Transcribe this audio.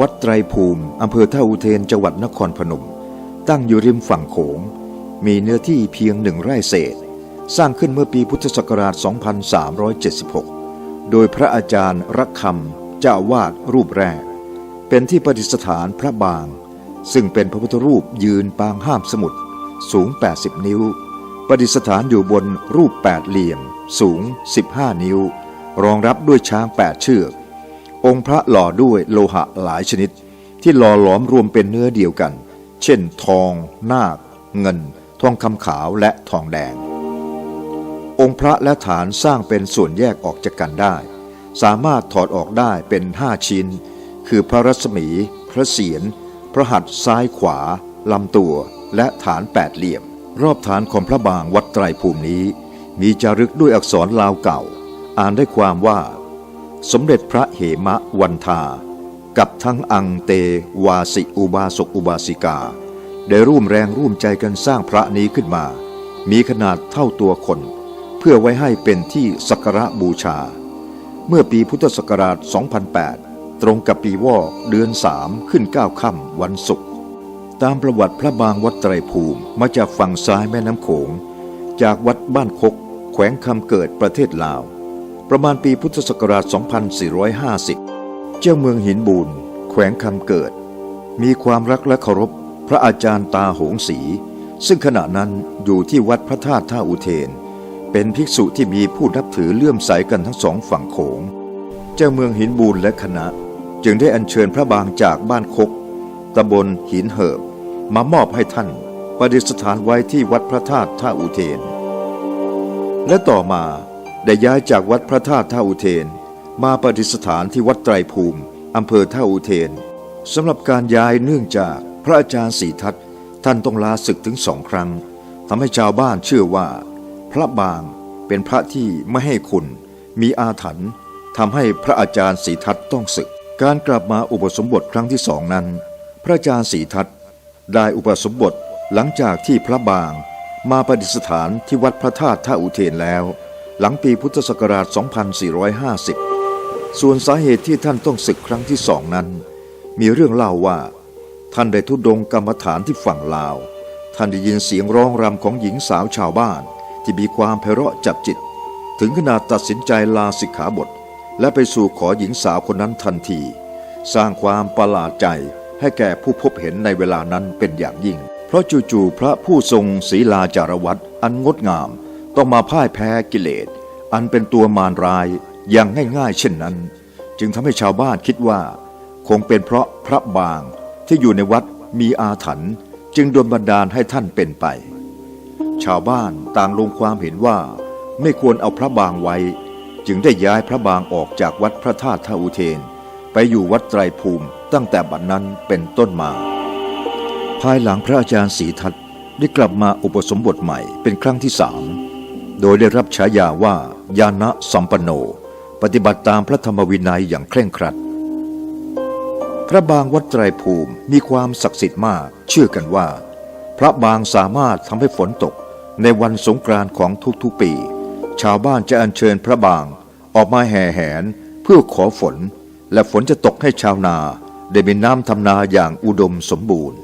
วัดไตรภูมิอำเภอท่าอุเทนจังหวัดนครพนม ตั้งอยู่ริมฝั่งโขง มีเนื้อที่เพียงหนึ่งไร่เศษ สร้างขึ้นเมื่อปีพุทธศักราช 2376 โดยพระอาจารย์รักคำเจ้าวาดรูปแรก เป็นที่ประดิษฐานพระบาง ซึ่งเป็นพระพุทธรูปยืนปางห้ามสมุทรสูง 80 นิ้ว ประดิษฐานอยู่บนรูปแปดเหลี่ยม สูง 15 นิ้ว รองรับด้วยช้าง 8 เชือก องค์พระหล่อด้วยโลหะหลายชนิด ที่หล่อหลอมรวมเป็นเนื้อเดียวกัน เช่น ทอง นาค เงิน ทองคำขาวและทองแดง องค์พระและฐานสร้างเป็นส่วนแยกออกจากกันได้ สามารถถอดออกได้เป็นห้าชิ้น คือพระรัศมี พระเศียรพระหัตถ์ซ้ายขวาลำตัว และฐานแปดเหลี่ยม รอบฐานของพระบางวัดไตรภูมินี้ มีจารึกด้วยอักษรลาวเก่า อ่านได้ความว่า สมเด็จพระเหมะวันทา กับทั้งอังเตวาสิอุบาสกอุบาสิกา ได้ร่วมแรงร่วมใจกันสร้างพระนี้ขึ้นมา มีขนาดเท่าตัวคน เพื่อไว้ให้เป็นที่สักการะบูชา เมื่อปีพุทธศักราช 2008 ตรงกับปีวอกเดือนสามขึ้นเก้าค่ำวันศุกร์ตามประวัติพระบางวัดไตรภูมิมาจากฝั่งซ้ายแม่น้ำโขง จากวัดบ้านคกแขวงคำเกิดประเทศลาว ประมาณปีพุทธศักราช 2450 เจ้าเมืองหินบูนแขวงคำเกิด มีความรักและเคารพพระอาจารย์ตาหงศรีซึ่งขณะนั้นอยู่ที่วัดพระธาตุท่าอุเทน เป็นภิกษุที่มีผู้นับถือเลื่อมใสกันทั้งสองฝั่งโขง เจ้าเมืองหินบูนและคณะ จึงได้อัญเชิญพระบางจากบ้านคกตำบลหินเหิบมามอบให้ท่านประดิษฐานไว้ที่วัดพระธาตุท่าอุเทน และต่อมา ได้ย้ายจากวัดพระธาตุท่าอุเทน มาประดิษฐานที่วัดไตรภูมิอำเภอท่าอุเทนสำหรับการย้ายเนื่องจากพระอาจารย์ศรีทัตท่านต้องลาศึกถึงสองครั้งทำให้ชาวบ้านเชื่อว่า พระบางเป็นพระที่ไม่ให้คุณ มีอาถรรพ์ทำให้พระอาจารย์ศรีทัตต้องศึก การกลับมาอุปสมบทครั้งที่สองนั้น พระอาจารย์ศรีทัตได้อุปสมบทหลังจากที่พระบางมาประดิษฐานที่วัดพระธาตุท่าอุเทนแล้ว หลังปีพุทธศักราช 2450 ส่วนสาเหตุที่ท่านต้องศึกครั้งที่สองนั้น มีเรื่องเล่าว่า ท่านได้ทุดงกรรมฐานที่ฝั่งลาว ท่านได้ยินเสียงร้องรำของหญิงสาวชาวบ้าน ที่มีความไพเราะจับจิต ถึงขนาดตัดสินใจลาสิกขาบท และไปสู่ขอหญิงสาวคนนั้นทันที สร้างความประหลาดใจให้แก่ผู้พบเห็นในเวลานั้นเป็นอย่างยิ่ง เพราะจู่ๆพระผู้ทรงศีลาจารวัตอันงดงาม ต้องมาพ่ายแพ้กิเลส อันเป็นตัวมารร้ายอย่างง่ายๆ เช่นนั้น จึงทำให้ชาวบ้านคิดว่า คงเป็นเพราะพระบางที่อยู่ในวัดมีอาถรรพ์จึงโดนบันดาลให้ท่านเป็นไป ชาวบ้านต่างลงความเห็นว่าไม่ควรเอาพระบางไว้ จึงได้ย้ายพระบางออกจากวัดพระธาตุท่าอุเทน ไปอยู่วัดไตรภูมิตั้งแต่บัดนั้นเป็นต้นมา ภายหลังพระอาจารย์ศรีทัตได้กลับมาอุปสมบทใหม่เป็นครั้งที่สาม โดยได้รับฉายาว่ายานะสัมปโน ปฏิบัติตามพระธรรมวินัยอย่างเคร่งครัด พระบางวัดไตรภูมิมีความศักดิ์สิทธิ์มาก เชื่อกันว่า พระบางสามารถทำให้ฝนตกในวันสงกรานต์ของทุกๆปี ชาวบ้านจะอัญเชิญพระบางออกมาแห่แหนเพื่อขอฝน และฝนจะตกให้ชาวนา ได้มีน้ำทำนาอย่างอุดมสมบูรณ์